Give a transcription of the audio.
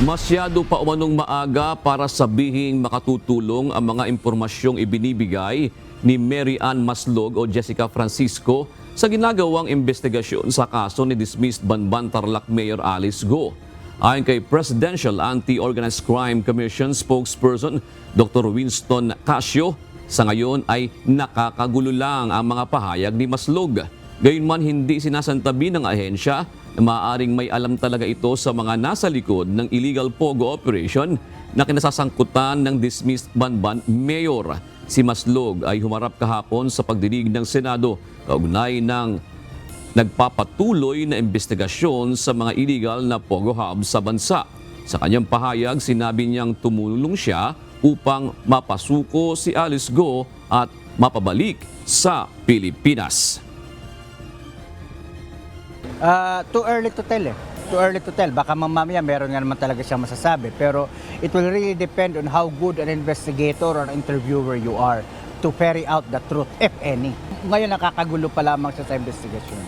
Masyado pa umanong maaga para sabihing makatutulong ang mga impormasyong ibinibigay ni Mary Ann Maslog o Jessica Francisco sa ginagawang investigasyon sa kaso ni dismissed Banban Tarlac Mayor Alice Go. Ayon kay Presidential Anti-Organized Crime Commission spokesperson Dr. Winston Casio, sa ngayon ay nakakagulo lang ang mga pahayag ni Maslog. Gayunman hindi sinasantabi ng ahensya na maaaring may alam talaga ito sa mga nasa likod ng illegal POGO operation na kinasasangkutan ng dismissed Banban Mayor. Si Maslog ay humarap kahapon sa pagdinig ng Senado kaugnay ng nagpapatuloy na investigasyon sa mga illegal na POGO hub sa bansa. Sa kanyang pahayag, sinabi niyang tumulong siya upang mapasuko si Alice Go at mapabalik sa Pilipinas. Uh, too early to tell eh. Too early to tell. Baka mamaya meron nga naman talaga siya masasabi. Pero it will really depend on how good an investigator or interviewer you are to ferry out the truth, if any. Ngayon nakakagulo pa lamang siya sa investigation.